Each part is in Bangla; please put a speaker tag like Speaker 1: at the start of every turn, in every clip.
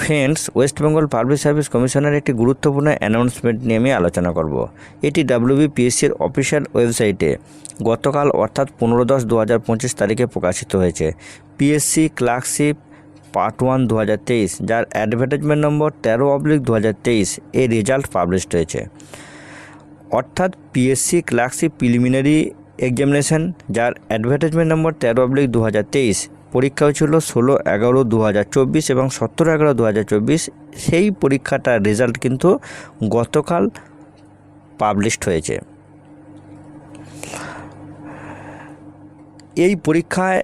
Speaker 1: Friends West Bengal public service কমিশনের একটি গুরুত্বপূর্ণ অ্যানাউন্সমেন্ট নিয়ে আমি আলোচনা করব। এটি ডাব্লিউবিপিএসসির অফিসিয়াল ওয়েবসাইটে গতকাল অর্থাৎ পনেরো দশ দু হাজার পঁচিশ তারিখে প্রকাশিত হয়েছে। পিএসসি ক্লার্কশিপ পার্ট ওয়ান দু হাজার তেইশ, যার অ্যাডভার্টাইজমেন্ট নম্বর তেরো অবলিক দু হাজার তেইশ এর রেজাল্ট পাবলিশড হয়েছে। অর্থাৎ পিএসসি ক্লার্কশিপ প্রিলিমিনারি এক্সামিনেশন যার অ্যাডভার্টাইজমেন্ট নম্বর তেরো অবলিক দু হাজার তেইশ পরীক্ষা হয়েছিল ষোলো এগারো দু এবং সতেরো এগারো দু সেই পরীক্ষাটার রেজাল্ট কিন্তু গতকাল পাবলিশড হয়েছে। এই পরীক্ষায়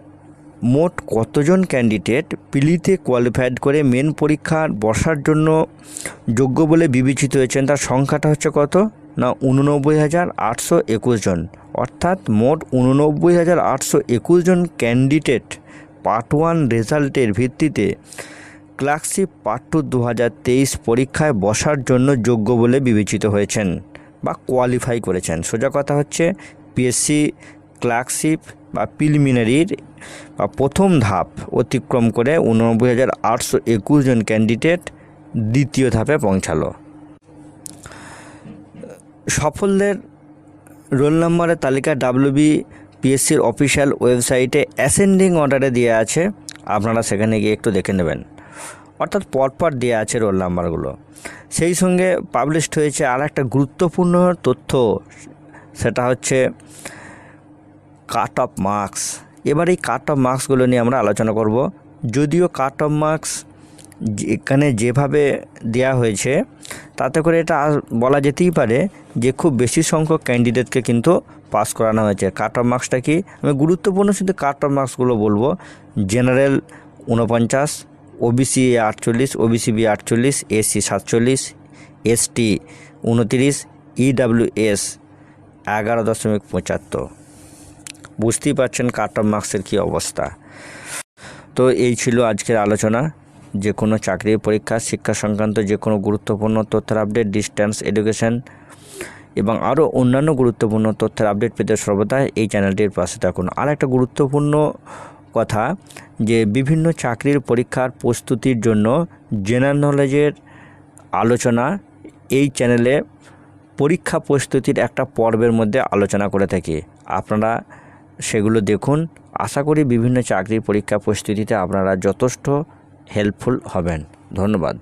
Speaker 1: মোট কতজন ক্যান্ডিডেট পিলিতে কোয়ালিফাইড করে মেন পরীক্ষার বসার জন্য যোগ্য বলে বিবেচিত হয়েছেন তার সংখ্যাটা হচ্ছে কত? না, উননব্বই হাজার আটশো একুশ জন। অর্থাৎ মোট উননব্বই হাজার আটশো একুশ জন ক্যান্ডিডেট পার্ট ওয়ান রেজাল্টের ভিত্তিতে ক্লার্কশিপ পার্ট টু দু হাজার তেইশ পরীক্ষায় বসার জন্য যোগ্য বলে বিবেচিত হয়েছেন বা কোয়ালিফাই করেছেন। সোজা কথা হচ্ছে পিএসসি ক্লার্কশিপ বা প্রিলিমিনারির বা প্রথম ধাপ অতিক্রম করে উননব্বই হাজার আটশো একুশ জন ক্যান্ডিডেট দ্বিতীয় ধাপে পৌঁছালো। সফলদের রোল নম্বরের তালিকা ডাব্লিউবি পিএসসির অফিসিয়াল ওয়েবসাইটে অ্যাসেন্ডিং অর্ডারে দেওয়া আছে, আপনারা সেখানে গিয়ে একটু দেখে নেবেন। অর্থাৎ পরপর দেওয়া আছে রোল নাম্বারগুলো। সেই সঙ্গে পাবলিশড হয়েছে আর একটা গুরুত্বপূর্ণ তথ্য, সেটা হচ্ছে কাট অফ মার্কস। এবার এই কাট অফ মার্কসগুলো নিয়ে আমরা আলোচনা করব। যদিও কাট অফ মার্কস এখানে যেভাবে দেয়া হয়েছে তাতে করে এটা বলা যেতেই পারে যে খুব বেশি সংখ্যক ক্যান্ডিডেটকে কিন্তু পাস করানো হয়েছে। কাট অফ মার্কসটা কি? আমি গুরুত্বপূর্ণ শুধু কাট অফ মার্কসগুলো বলব। জেনারেল উনপঞ্চাশ ওবিসি আটচল্লিশ ওবিসি বি আটচল্লিশ এসসি সাতচল্লিশ এসটি উনতিরিশ ইডাব্লিউএস এগারো দশমিক পঁচাত্তর। বুঝতেই পারছেন কাট অফ মার্কসের কী অবস্থা। তো এই ছিল আজকের আলোচনা। যে কোনো চাকরির পরীক্ষা, শিক্ষা সংক্রান্ত যে কোনো গুরুত্বপূর্ণ তথ্যের আপডেট ডিস্ট্যান্স এডুকেশন এবং আরও অন্যান্য গুরুত্বপূর্ণ তথ্যের আপডেট পেতে সর্বদা এই চ্যানেলটির পাশে থাকুন। আর একটা গুরুত্বপূর্ণ কথা যে বিভিন্ন চাকরির পরীক্ষার প্রস্তুতির জন্য জেনারেল নলেজের আলোচনা এই চ্যানেলে পরীক্ষা প্রস্তুতির একটা পর্বের মধ্যে আলোচনা করে থাকি। আপনারা সেগুলো দেখুন। আশা করি বিভিন্ন চাকরির পরীক্ষা প্রস্তুতিতে আপনারা যথেষ্ট হেল্পফুল হবেন। ধন্যবাদ।